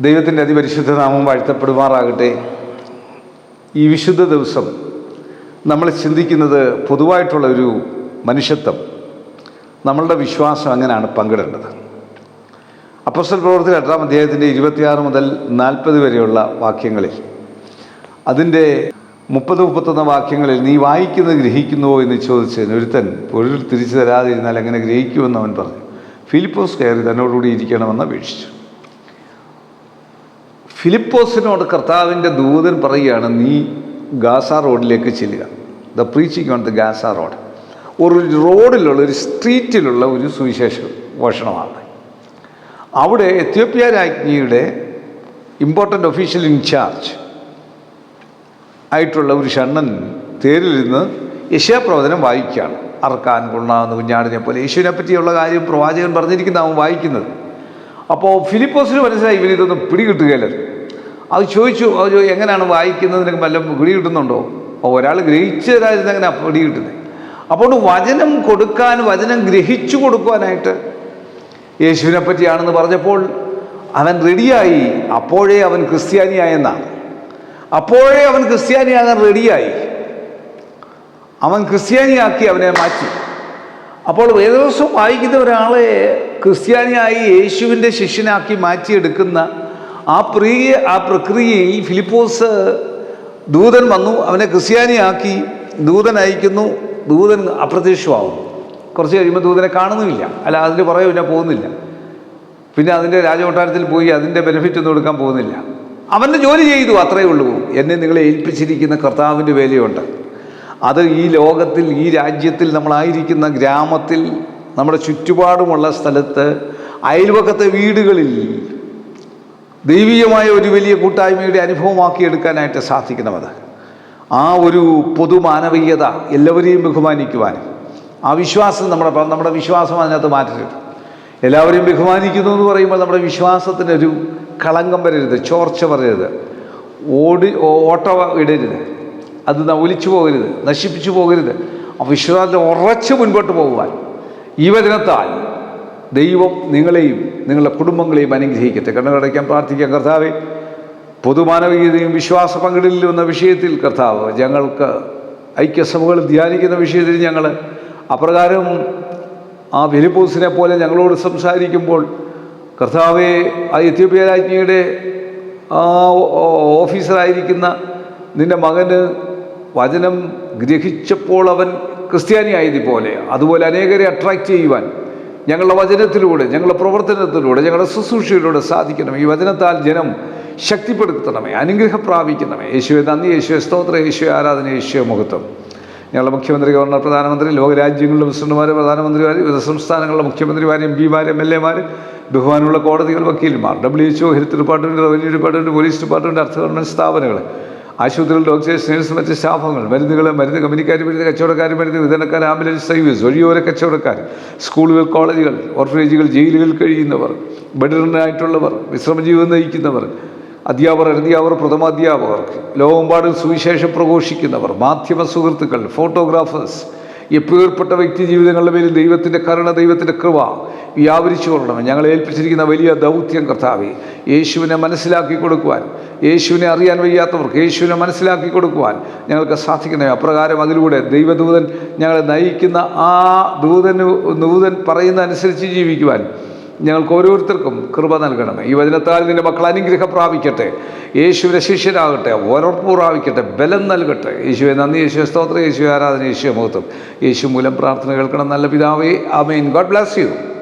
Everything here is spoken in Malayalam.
ദൈവത്തിന്റെ അതിപരിശുദ്ധ നാമം വാഴ്ത്തപ്പെടുമാറാകട്ടെ. ഈ വിശുദ്ധ ദിവസം നമ്മൾ ചിന്തിക്കുന്നത് പൊതുവായിട്ടുള്ള ഒരു മനുഷ്യത്വം. നമ്മളുടെ വിശ്വാസം അങ്ങനെയാണ് പങ്കിടേണ്ടത്? അപ്പസൽ പ്രവർത്തി എട്ടാം അധ്യായത്തിന്റെ ഇരുപത്തിയാറ് മുതൽ നാൽപ്പത് വരെയുള്ള വാക്യങ്ങളിൽ അതിന്റെ മുപ്പത് മുപ്പത്തൊന്ന് വാക്യങ്ങളിൽ നീ വായിക്കുന്നത് ഗ്രഹിക്കുന്നുവോ എന്ന് ചോദിച്ചതിന് ഒരുത്തൻ പൊരുൾ തിരിച്ചു തരാതിരുന്നാൽ എങ്ങനെ ഗ്രഹിക്കുമെന്ന് അവൻ പറഞ്ഞു. ഫിലിപ്പോസ് കയറി തന്നോടുകൂടി ഇരിക്കണമെന്ന് അപേക്ഷിച്ചു. ഫിലിപ്പോസിനോട് കർത്താവിന്റെ ദൂതൻ പറയുകയാണ് നീ ഗാസ റോഡിലേക്ക് ചെല്ലുക. The preaching on the Gaza road. ഒരു റോഡിലുള്ള ഒരു സ്ട്രീറ്റിലുള്ള ഒരു സുവിശേഷ ഭോഷണമാണ് അവിടെ എത്യോപ്യ രാജ്ഞിയുടെ ഇമ്പോർട്ടന്റ് ഒഫീഷ്യൽ ഇൻചാർജ് ആയിട്ടുള്ള ഒരു ഷണ്ണൻ തേരിലിരുന്ന് യശാപ്രവചനം വായിക്കുകയാണ്. അറക്കാൻ കൊള്ളാവുന്ന കുഞ്ഞാടിനെ പോലെ യേശുവിനെ പറ്റിയുള്ള കാര്യം പ്രവാചകൻ പറഞ്ഞിരിക്കുന്ന അവൻ വായിക്കുന്നത്. അപ്പോൾ ഫിലിപ്പോസിന് മനസ്സിലായി ഇവരിതൊന്നും പിടികിട്ടുകയല്ല അത് ചോദിച്ചു അത് എങ്ങനെയാണ് വായിക്കുന്നതിനൊക്കെ വല്ല പിടി കിട്ടുന്നുണ്ടോ? ഒരാൾ ഗ്രഹിച്ചു തരാതിരുന്ന എങ്ങനെ പിടി കിട്ടുന്നത് അപ്പോൾ വചനം കൊടുക്കാൻ വചനം ഗ്രഹിച്ചു കൊടുക്കുവാനായിട്ട് യേശുവിനെ പറ്റിയാണെന്ന് പറഞ്ഞപ്പോൾ അവൻ റെഡിയായി. അപ്പോഴേ അവൻ ക്രിസ്ത്യാനിയായെന്നാണ്. അപ്പോഴേ അവൻ ക്രിസ്ത്യാനിയാകാൻ റെഡിയായി. അവൻ ക്രിസ്ത്യാനിയാക്കി അവനെ മാറ്റി. അപ്പോൾ വേദവസം വായിക്കുന്ന ഒരാളെ ക്രിസ്ത്യാനിയായി യേശുവിന്റെ ശിഷ്യനാക്കി മാറ്റിയെടുക്കുന്ന ആ പ്രിയ ആ പ്രക്രിയയിൽ ഫിലിപ്പോസ് ദൂതൻ വന്നു അവനെ ക്രിസ്ത്യാനിയാക്കി ദൂതൻ അയക്കുന്നു ദൂതൻ അപ്രത്യക്ഷമാകുന്നു കുറച്ച് കഴിയുമ്പോൾ ദൂതനെ കാണുന്നുമില്ല. അല്ല അതിന്റെ പുറകെ പിന്നെ പോകുന്നില്ല. പിന്നെ അതിന്റെ രാജകൊട്ടാരത്തിൽ പോയി അതിന്റെ ബെനിഫിറ്റ് ഒന്നും എടുക്കാൻ പോകുന്നില്ല. അവന്റെ ജോലി ചെയ്തു അത്രയേ ഉള്ളൂ. എന്നെ നിങ്ങളെ ഏൽപ്പിച്ചിരിക്കുന്ന കർത്താവിന്റെ വേലയുണ്ട്. അത് ഈ ലോകത്തിൽ ഈ രാജ്യത്തിൽ നമ്മളായിരിക്കുന്ന ഗ്രാമത്തിൽ നമ്മുടെ ചുറ്റുപാടുമുള്ള സ്ഥലത്ത് അയൽവക്കത്തെ വീടുകളിൽ ദൈവീയമായ ഒരു വലിയ കൂട്ടായ്മയുടെ അനുഭവമാക്കിയെടുക്കാനായിട്ട് സാധിക്കണമത് ആ ഒരു പൊതു മാനവീയത എല്ലാവരെയും ബഹുമാനിക്കുവാനും ആ വിശ്വാസം നമ്മുടെ നമ്മുടെ വിശ്വാസം അതിനകത്ത് മാറ്റരുത്. എല്ലാവരെയും ബഹുമാനിക്കുന്നു എന്ന് പറയുമ്പോൾ നമ്മുടെ വിശ്വാസത്തിനൊരു കളങ്കം വരരുത് ചോർച്ച വരരുത്. ഓടി ഓട്ട ഇടരുത്. അത് ഒലിച്ചു പോകരുത് നശിപ്പിച്ചു പോകരുത്. ആ വിശ്വാസത്തിൽ ഉറച്ചു മുൻപോട്ട് പോകുവാൻ. ഈ വചനത്താൽ ദൈവം നിങ്ങളെയും നിങ്ങളുടെ കുടുംബങ്ങളെയും അനുഗ്രഹിക്കട്ടെ. കണ്ണുകടയ്ക്കാൻ പ്രാർത്ഥിക്കാം. കർത്താവെ പൊതുമാനവികതയും വിശ്വാസ പങ്കിടലിലും എന്ന വിഷയത്തിൽ കർത്താവ് ഞങ്ങൾക്ക് ഐക്യസഭകൾ ധ്യാനിക്കുന്ന വിഷയത്തിൽ ഞങ്ങൾ അപ്രകാരം ആ ഫിലിപ്പൂസിനെ പോലെ ഞങ്ങളോട് സംസാരിക്കുമ്പോൾ കർത്താവെ ആ എത്യോപ്യ രാജ്ഞിയുടെ ആ ഓഫീസറായിരിക്കുന്ന നിന്റെ മകന് വചനം ഗ്രഹിച്ചപ്പോൾ അവൻ ക്രിസ്ത്യാനിയായതുപോലെ അതുപോലെ അനേകരെ അട്രാക്റ്റ് ചെയ്യുവാൻ ഞങ്ങളുടെ വചനത്തിലൂടെ ഞങ്ങളുടെ പ്രവർത്തനത്തിലൂടെ ഞങ്ങളുടെ ശുശ്രൂഷയിലൂടെ സാധിക്കണം ഈ വചനത്താൽ ജനം ശക്തിപ്പെടുത്തണമേ അനുഗ്രഹം പ്രാപിക്കണമേ. യേശുവെ നന്ദി യേശുവെ സ്തോത്ര യേശുവെ ആരാധന യേശുവെ മഹത്വം ഞങ്ങളുടെ മുഖ്യമന്ത്രി ഗവർണർ പ്രധാനമന്ത്രി ലോകരാജ്യങ്ങളിലെ പ്രസിഡന്റുമാർ പ്രധാനമന്ത്രിമാർ വിവിധ സംസ്ഥാനങ്ങളിലെ മുഖ്യമന്ത്രിമാർ എം പിമാർ എം എൽ എമാർ ബഹുമാനമുള്ള കോടതികൾ വക്കീൽമാർ W H O health department revenue department police department അർത്ഥ ഗവൺമെന്റ് സ്ഥാപനങ്ങൾ ആശുപത്രികൾ ഡോക്ടേഴ്സ് നേഴ്സ് മറ്റ് സ്റ്റാഫുകൾ മരുന്നുകൾ മരുന്ന് കമ്പനിക്കാർ മരുന്ന് കച്ചവടക്കാർ മരുന്ന് വിതരണക്കാർ ആംബുലൻസ് സർവീസ് വഴിയോര കച്ചവടക്കാർ സ്കൂളുകൾ കോളേജുകൾ ഓർഫനേജുകൾ ജയിലുകളിൽ കഴിയുന്നവർ ബെഡറിനായിട്ടുള്ളവർ വിശ്രമജീവിതം നയിക്കുന്നവർ അധ്യാപകർ അധ്യാപകർ പ്രഥമാധ്യാപകർ ലോകമെമ്പാടും സുവിശേഷം പ്രഘോഷിക്കുന്നവർ മാധ്യമ സുഹൃത്തുക്കൾ ഫോട്ടോഗ്രാഫേഴ്സ് എപ്പേർപ്പെട്ട വ്യക്തി ജീവിതങ്ങളുടെ മേൽ ദൈവത്തിന്റെ കരുണ ദൈവത്തിന്റെ കൃപ വ്യാപരിച്ചു കൊള്ളണം. ഞങ്ങളെ ഏൽപ്പിച്ചിരിക്കുന്ന വലിയ ദൗത്യം കർത്താവെ യേശുവിനെ മനസ്സിലാക്കി കൊടുക്കുവാൻ യേശുവിനെ അറിയാൻ വയ്യാത്തവർക്ക് യേശുവിനെ മനസ്സിലാക്കി കൊടുക്കുവാൻ ഞങ്ങൾക്ക് സാധിക്കണമേ. അപ്രകാരം അതിലൂടെ ദൈവദൂതൻ ഞങ്ങളെ നയിക്കുന്ന ആ ദൂതന് ദൂതൻ പറയുന്ന അനുസരിച്ച് ജീവിക്കുവാൻ ഞങ്ങൾക്ക് ഓരോരുത്തർക്കും കൃപ നൽകണമേ. ഈ വചനത്താൽ നിന്റെ മക്കൾ അനുഗ്രഹം പ്രാപിക്കട്ടെ. യേശുവിനെ ശിഷ്യനാകട്ടെ ഉറപ്പ് പ്രാപിക്കട്ടെ ബലം നൽകട്ടെ. യേശുവെ നന്ദി. യേശു സ്തോത്രം. യേശു ആരാധന. യേശു മഹത്വം. യേശു മൂലം പ്രാർത്ഥന കേൾക്കണം. നല്ല പിതാവേ ആമേൻ. ഗോഡ് ബ്ലാസ് യു.